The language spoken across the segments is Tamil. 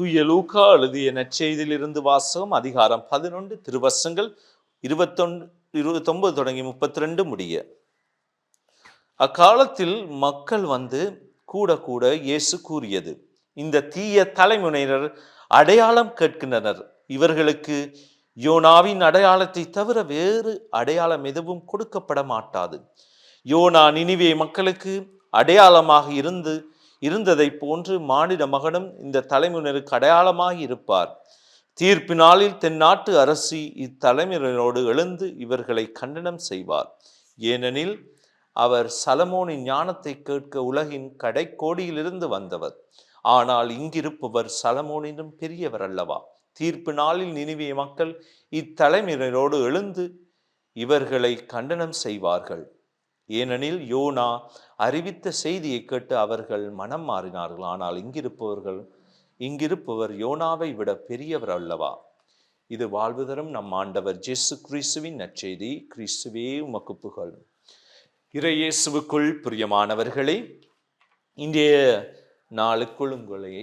தூய லூக்கா எழுதிய நற்செய்தியிலிருந்து வாசகம் அதிகாரம் பதினொன்று திருவசங்கள் இருபத்தொன்று இருபத்தொன்பது தொடங்கி முப்பத்தி ரெண்டு முடிய. அக்காலத்தில் மக்கள் வந்து கூட கூட இயேசு கூறியது இந்த தீய தலைமுனையினர் அடையாளம் கேட்கின்றனர். இவர்களுக்கு யோனாவின் அடையாளத்தை தவிர வேறு அடையாளம் எதுவும் கொடுக்கப்பட மாட்டாது யோனா நினிவே மக்களுக்கு அடையாளமாக இருந்து இருந்ததைப் போன்று மானிட மகனும் இந்த தலைமுறையினருக்கு அடையாளமாக இருப்பார். தீர்ப்பு நாளில் தென்னாட்டு அரசி இத்தலைமுறையினரோடு எழுந்து இவர்களை கண்டனம் செய்வார். ஏனெனில் அவர் சலமோனின் ஞானத்தை கேட்க உலகின் கடைக்கோடியிலிருந்து வந்தவர். ஆனால் இங்கிருப்பவர் சலமோனினும் பெரியவர் அல்லவா? தீர்ப்பு நாளில் நினைவிய மக்கள் இத்தலைமுறையினரோடு எழுந்து இவர்களை கண்டனம் செய்வார்கள். ஏனெனில் யோனா அறிவித்த செய்தியை கேட்டு அவர்கள் மனம் மாறினார்கள். ஆனால் இங்கிருப்பவர்கள் இங்கிருப்பவர் யோனாவை விட பெரியவர் அல்லவா? இது வாழ்வு தரும் நம் ஆண்டவர் ஜேசு கிறிஸ்துவின் நற்செய்தி. கிறிஸ்துவே உமக்கு புகழ். இறையேசுவுக்குள் பிரியமானவர்களே இன்றைய நாளுக்குள் உங்களை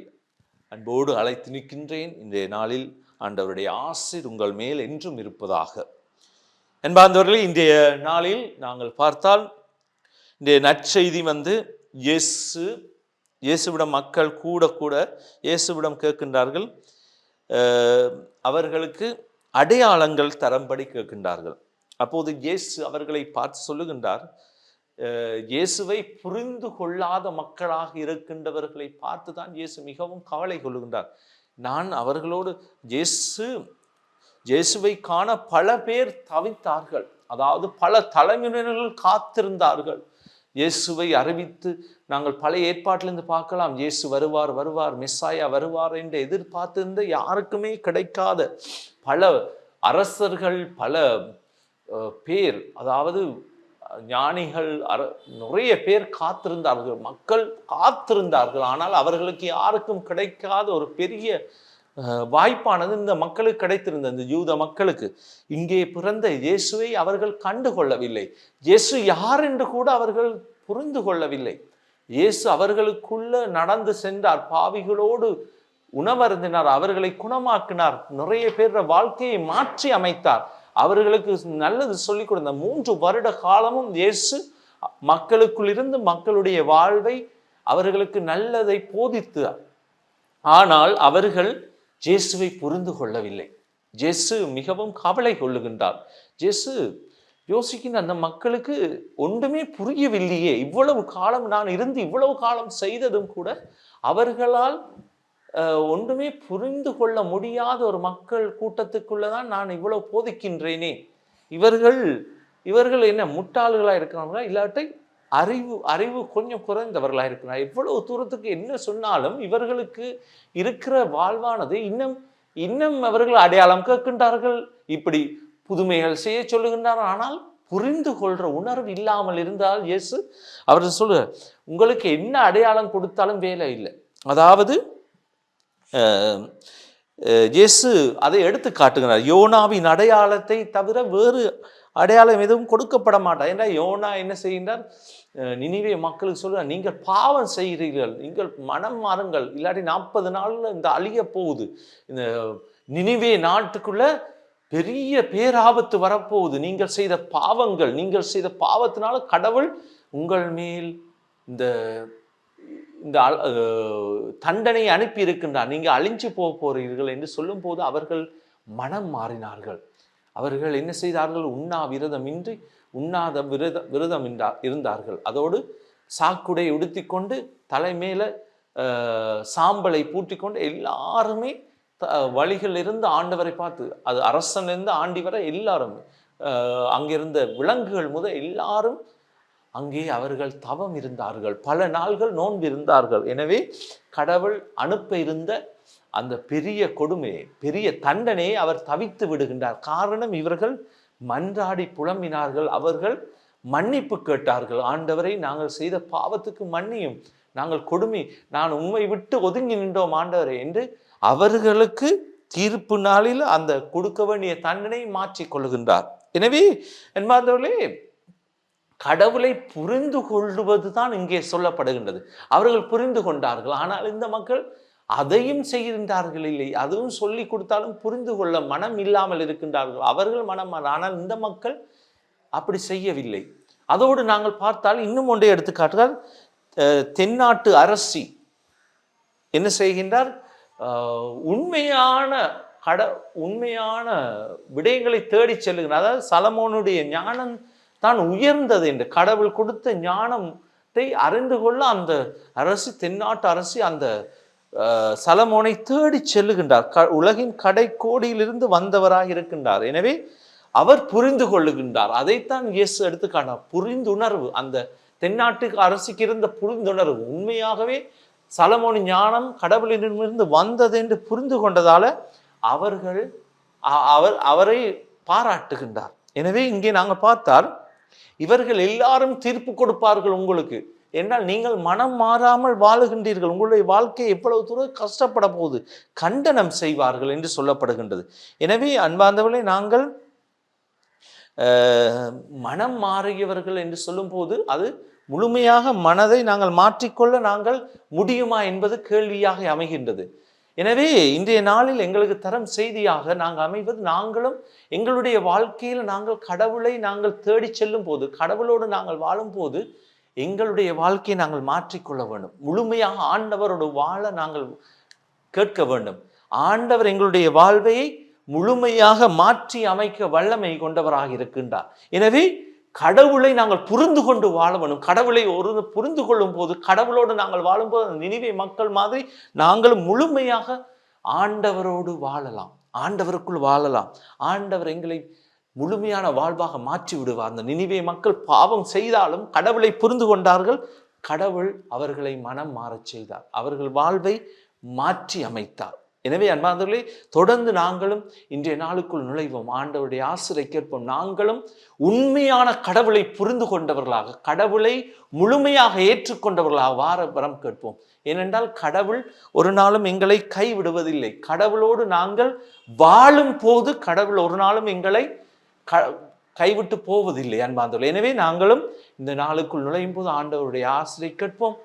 அன்போடு அழைத்து நிற்கின்றேன். இன்றைய நாளில் ஆண்டவருடைய ஆசிர் உங்கள் மேல் என்றும் இருப்பதாக. என்பார்ந்தவர்களே இன்றைய நாளில் நாங்கள் பார்த்தால் இன்றைய நற்செய்தி வந்து இயேசு இயேசுவிடம் மக்கள் கூட கூட இயேசுவிடம் கேட்கின்றார்கள். அவர்களுக்கு அடையாளங்கள் தரம்படி கேட்கின்றார்கள். அப்போது இயேசு அவர்களை பார்த்து சொல்லுகின்றார் இயேசுவை புரிந்து கொள்ளாத மக்களாக இருக்கின்றவர்களை பார்த்து தான் இயேசு மிகவும் கவலை கொள்ளுகின்றார். நான் அவர்களோடு இயேசு இயேசுவை காண பல பேர் தவித்தார்கள். அதாவது பல தலைமுறையினர்கள் காத்திருந்தார்கள். இயேசுவை அறிவித்து நாங்கள் பழைய ஏற்பாட்டிலிருந்து பார்க்கலாம். இயேசு வருவார் வருவார் மிஸ்ஸாயா வருவார் என்று எதிர்பார்த்திருந்த யாருக்குமே கிடைக்காத பல அரசர்கள் பல பேர் அதாவது ஞானிகள் அர நிறைய பேர் காத்திருந்தார்கள். மக்கள் காத்திருந்தார்கள். ஆனால் அவர்களுக்கு யாருக்கும் கிடைக்காத ஒரு பெரிய வாய்ப்பானது இந்த மக்களுக்கு கிடைத்திருந்த இந்த யூத மக்களுக்கு. இங்கே பிறந்த இயேசுவை அவர்கள் கண்டு கொள்ளவில்லை இயேசு யார் என்று கூட அவர்கள் புரிந்து கொள்ளவில்லை. இயேசு அவர்களுக்குள்ள நடந்து சென்றார் பாவிகளோடு உணவருந்தினார் அவர்களை குணமாக்கினார் நிறைய பேர வாழ்க்கையை மாற்றி அமைத்தார். அவர்களுக்கு நல்லது சொல்லிக் கொடுத்த மூன்று வருட காலமும் இயேசு மக்களுக்குள் இருந்து மக்களுடைய வாழ்வை அவர்களுக்கு நல்லதை போதித்தார். ஆனால் அவர்கள் ஜேசுவை புரிந்து கொள்ளவில்லை. இயேசு மிகவும் கவலை கொள்ளுகின்றார். இயேசு யோசிக்கின்ற அந்த மக்களுக்கு ஒன்றுமே புரியவில்லையே. இவ்வளவு காலம் நான் இருந்து இவ்வளவு காலம் செய்ததும் கூட அவர்களால் ஒன்றுமே புரிந்து கொள்ள முடியாத ஒரு மக்கள் கூட்டத்துக்குள்ளே தான் நான் இவ்வளவு போதிக்கின்றேனே. இவர்கள் இவர்கள் என்ன முட்டாள்களாக இருக்கிறாங்களா இல்லாட்டி அறிவு அறிவு கொஞ்சம் குறைந்தவர்களாக இருக்கிறார். எவ்வளவு தூரத்துக்கு என்ன சொன்னாலும் இவர்களுக்கு இருக்கிற வாழ்வானது இன்னும் இன்னும் அவர்கள் அடையாளம் கேட்கின்றார்கள். இப்படி புதுமைகள் செய்ய சொல்லுகின்றார். ஆனால் புரிந்து கொள்ற உணர்வு இல்லாமல் இருந்தால் இயேசு அவர் சொல்லு உங்களுக்கு என்ன அடையாளம் கொடுத்தாலும் வேலை இல்லை. அதாவது இயேசு அதை எடுத்து காட்டுகிறார். யோனாவின் அடையாளத்தை தவிர வேறு அடையாளம் எதுவும் கொடுக்கப்பட மாட்டார். ஏன்னா யோனா என்ன செய்கின்றார்? நினைவே நினிவே மக்களுக்கு சொல்கிறார் நீங்கள் பாவம் செய்கிறீர்கள் நீங்கள் மனம் மாறுங்கள் இல்லாட்டி நாற்பது நாளில் இந்த அழிய போகுது. இந்த நினைவே நாட்டுக்குள்ள பெரிய பேராபத்து வரப்போகுது. நீங்கள் செய்த பாவங்கள் நீங்கள் செய்த பாவத்தினால கடவுள் உங்கள் மேல் இந்த இந்த தண்டனையை அனுப்பி இருக்கின்றார் நீங்கள் அழிஞ்சு போக போகிறீர்கள் என்று சொல்லும்போது அவர்கள் மனம் மாறினார்கள். அவர்கள் என்ன செய்தார்கள்? உண்ணா விரதமின்றி உண்ணாத விரத விரதம் இருந்தார்கள். அதோடு சாக்குடை உடுத்திக்கொண்டு தலைமையில் சாம்பலை பூட்டிக்கொண்டு எல்லாருமே த- வழிகள் இருந்து ஆண்டவரை பார்த்து அது அரசனிலிருந்து ஆண்டி வர எல்லாரும் அங்கிருந்த விலங்குகள் முதல் எல்லாரும் அங்கே அவர்கள் தவம் இருந்தார்கள். பல நாள்கள் நோன்பு இருந்தார்கள் எனவே கடவுள் அனுப்ப இருந்த அந்த பெரிய கொடுமையை பெரிய தண்டனையை அவர் தவித்து விடுகின்றார். காரணம் இவர்கள் மன்றாடி புலம்பினார்கள். அவர்கள் மன்னிப்பு கேட்டார்கள். ஆண்டவரை நாங்கள் செய்த பாவத்துக்கு மன்னியும். நாங்கள் கொடுமை நான் உண்மை விட்டு ஒதுங்கி நின்றோம் ஆண்டவரை என்று அவர்களுக்கு தீர்ப்பு நாளில் அந்த கொடுக்க வேண்டிய தண்டனை மாற்றிக் கொள்கின்றார். எனவே என்பார்களே கடவுளை புரிந்து கொள்வது தான் இங்கே சொல்லப்படுகின்றது. அவர்கள் புரிந்து கொண்டார்கள். ஆனால் இந்த மக்கள் அதையும் செய்கின்றார்கள் இல்லை. அதுவும் சொல்லி கொடுத்தாலும் புரிந்து கொள்ள மனம் இல்லாமல் இருக்கின்றார்கள். அவர்கள் மனம் ஆனால் இந்த மக்கள் அப்படி செய்யவில்லை. அதோடு நாங்கள் பார்த்தால் இன்னும் ஒன்றை எடுத்துக்காட்டுகிறார். தென்னாட்டு அரசி என்ன செய்கின்றார்? உண்மையான கட உண்மையான விடயங்களை தேடி செல்லுகிறார் அதாவது சலமோனுடைய ஞானம் தான் உயர்ந்தது என்று கடவுள் கொடுத்த ஞானத்தை அறிந்து கொள்ள அந்த அரசு தென்னாட்டு அரசி அந்த சலமோனை தேடி செல்லுகின்றார். க உலகின் கடைக்கோடியிலிருந்து வந்தவராக இருக்கின்றார். எனவே அவர் புரிந்து கொள்ளுகின்றார். அதைத்தான் இயேசு எடுத்துக்காட்டார் புரிந்துணர்வு அந்த தென்னாட்டுக்கு அரசுக்கு இருந்த புரிந்துணர்வு. உண்மையாகவே சலமோனி ஞானம் கடவுளிடமிருந்து வந்தது என்று புரிந்து கொண்டதால அவர்கள் அவர் அவரை பாராட்டுகின்றார். எனவே இங்கே நாங்கள் பார்த்தால் இவர்கள் எல்லாரும் தீர்ப்பு கொடுப்பார்கள் உங்களுக்கு. என்றால் நீங்கள் மனம் மாறாமல் வாழுகின்றீர்கள். உங்களுடைய வாழ்க்கை எவ்வளவு தூரம் கஷ்டப்பட போகுது? கண்டனம் செய்வார்கள் என்று சொல்லப்படுகின்றது. எனவே அன்பார்ந்தவர்களை நாங்கள் மனம் மாறியவர்கள் என்று சொல்லும்போது அது முழுமையாக மனதை நாங்கள் மாற்றிக்கொள்ள நாங்கள் முடியுமா என்பது கேள்வியாக அமைகின்றது. எனவே இன்றைய நாளில் எங்களுக்கு தரம் செய்தியாக நாங்கள் அமைவது நாங்களும் எங்களுடைய வாழ்க்கையில் நாங்கள் கடவுளை நாங்கள் தேடிச் செல்லும் போது கடவுளோடு நாங்கள் வாழும்போது எங்களுடைய வாழ்க்கையை நாங்கள் மாற்றிக்கொள்ள வேண்டும். முழுமையாக ஆண்டவரோடு வாழ நாங்கள் கேட்க வேண்டும். ஆண்டவர் எங்களுடைய வாழ்வை முழுமையாக மாற்றி அமைக்க வல்லமை கொண்டவராக இருக்கின்றார். எனவே கடவுளை நாங்கள் புரிந்து கொண்டு வாழ வேண்டும். கடவுளை ஒரு புரிந்து கொள்ளும் போது கடவுளோடு நாங்கள் வாழும்போது நினைவை நினைவே மக்கள் மாதிரி நாங்களும் முழுமையாக ஆண்டவரோடு வாழலாம். ஆண்டவருக்குள் வாழலாம். ஆண்டவர் எங்களை முழுமையான வாழ்வாக மாற்றி விடுவார். அந்த நினைவே மக்கள் பாவம் செய்தாலும் கடவுளை புரிந்து கொண்டார்கள். கடவுள் அவர்களை மனம் மாறச் செய்தார். அவர்கள் வாழ்வை மாற்றி அமைத்தார். எனவே அன்பார்ந்தவர்களே தொடர்ந்து நாங்களும் இன்றைய நாளுக்குள் நுழைவோம். ஆண்டவருடைய ஆசிரை கேட்போம். நாங்களும் உண்மையான கடவுளை புரிந்து கொண்டவர்களாக கடவுளை முழுமையாக ஏற்றுக்கொண்டவர்களாக வார வரம் கேட்போம். ஏனென்றால் கடவுள் ஒரு நாளும் எங்களை கைவிடுவதில்லை. கடவுளோடு நாங்கள் வாழும் போது கடவுள் ஒரு நாளும் எங்களை க கைவிட்டு போவதில்லை அன்பார்ந்தவர்களே எனவே நாங்களும் இந்த நாளுக்குள் நுழையும் போது ஆண்டவருடைய ஆசிரை கேட்போம்.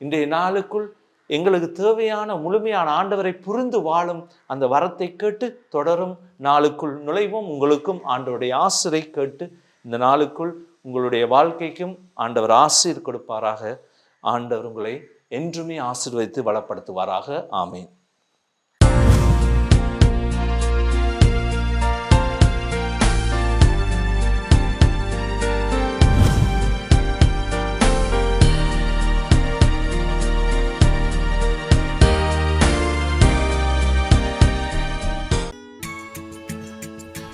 இன்றைய நாளுக்குள் எங்களுக்கு தேவையான முழுமையான ஆண்டவரை புரிந்து வாழும் அந்த வரத்தை கேட்டு தொடரும் நாளுக்குள் நுழைவோம். உங்களுக்கும் ஆண்டவருடைய ஆசிரை கேட்டு இந்த நாளுக்குள் உங்களுடைய வாழ்க்கைக்கும் ஆண்டவர் ஆசிரியர் கொடுப்பாராக. ஆண்டவர் உங்களை என்றுமே ஆசிர்வதித்து வளப்படுத்துவாராக. ஆமேன்.